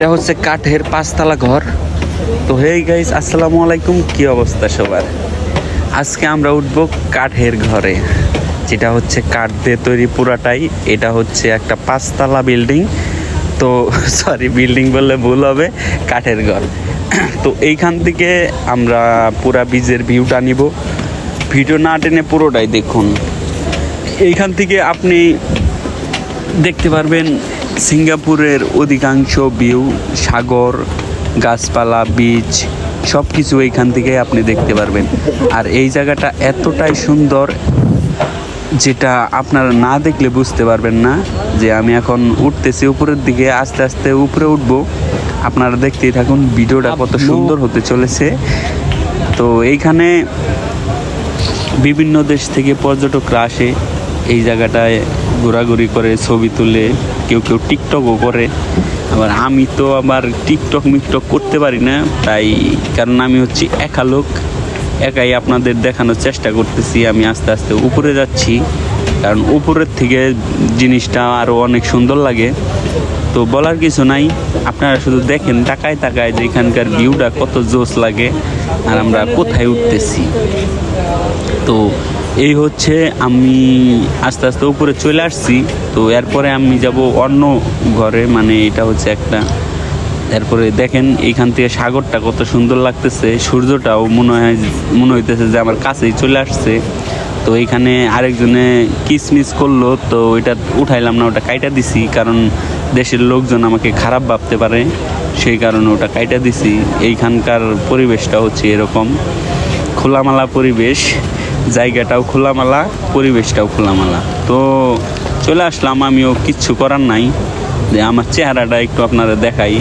এটা হচ্ছে কাঠের পাঁচতলা ঘর। তো হে গাইস আসসালামু আলাইকুম। কি অবস্থা সবার? আজকে আমরা উঠব কাঠের ঘরে। যেটা হচ্ছে কাঠ দিয়ে তৈরি পুরাটাই। এটা হচ্ছে একটা পাঁচতলা বিল্ডিং তো সরি বিল্ডিং বললে ভুল হবে, কাঠের ঘর। তো এইখান থেকে আমরা পুরা বীজের ভিউটা নিব। ভিডিও না টেনে পুরোটাই দেখুন। এইখান থেকে আপনি দেখতে পারবেন সিঙ্গাপুরের অধিকাংশ ভিউ সাগর গাছপালা বীজ সব কিছু এইখান থেকে আপনি দেখতে পারবেন। আর এই জায়গাটা এতটাই সুন্দর যেটা আপনারা না দেখলে বুঝতে পারবেন না যে আমি এখন উঠতেছি উপরের দিকে আস্তে আস্তে উপরে উঠবো। আপনারা দেখতেই থাকুন ভিডিওটা কত সুন্দর হতে চলেছে। তো এইখানে বিভিন্ন দেশ থেকে পর্যটকরা আসে এই জায়গাটায় ঘোরাঘুরি করে ছবি তুলে। কেউ কেউ টিকটকও করে। আবার আমি তো আবার টিকটক মিকটক করতে পারি না, তাই কারণ আমি হচ্ছি একা লোক। একাই আপনাদের দেখানোর চেষ্টা করতেছি, আমি আস্তে আস্তে উপরে যাচ্ছি। কারণ উপরের থেকে জিনিসটা আরও অনেক সুন্দর লাগে। তো বলার কিছু নাই, আপনারা শুধু দেখেন তাকায় তাকায় যে এখানকার ভিউটা কত জোস লাগে, আর আমরা কোথায় উঠতেছি। তো এই হচ্ছে আমি আস্তে আস্তে উপরে চলে আসছি। তো এরপরে আমি যাব অন্য ঘরে মানে এটা হচ্ছে একটা। এরপরে দেখেন এইখান থেকে সাগরটা কত সুন্দর লাগতেছে, সূর্যটাও মনে হয়, মনে হইতেছে যে আমার কাছেই চলে আসছে। তো এইখানে আরেকজনে কিসমিস করল, তো ওইটা উঠাইলাম না, ওটা কাইটা দিছি, কারণ দেশের লোকজন আমাকে খারাপ ভাবতে পারে, সেই কারণে ওটা কাইটা দিছি। এইখানকার পরিবেশটা হচ্ছে এরকম। খোলামেলা পরিবেশ। জায়গাটাও খোলামেলা, পরিবেশটাও খোলামেলা। তো চলে আসলাম, আমিও কিচ্ছু করার নাই। যে আমার চেহারাটা একটু আপনারা দেখাই,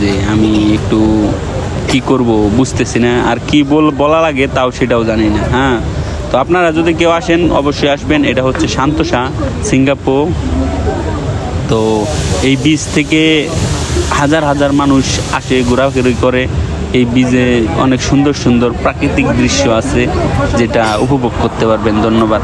যে আমি একটু কি করব বুঝতেছি না, আর কি বল, বলা লাগে তাও সেটাও জানি না হ্যাঁ। তো আপনারা যদি কেউ আসেন, অবশ্যই আসবেন। এটা হচ্ছে শান্তসা সিঙ্গাপুর। তো এই বীজ থেকে হাজার হাজার মানুষ আসে, ঘোরাঘুরি করে। এই বীজে অনেক সুন্দর সুন্দর প্রাকৃতিক দৃশ্য আছে যেটা উপভোগ করতে পারবেন। ধন্যবাদ।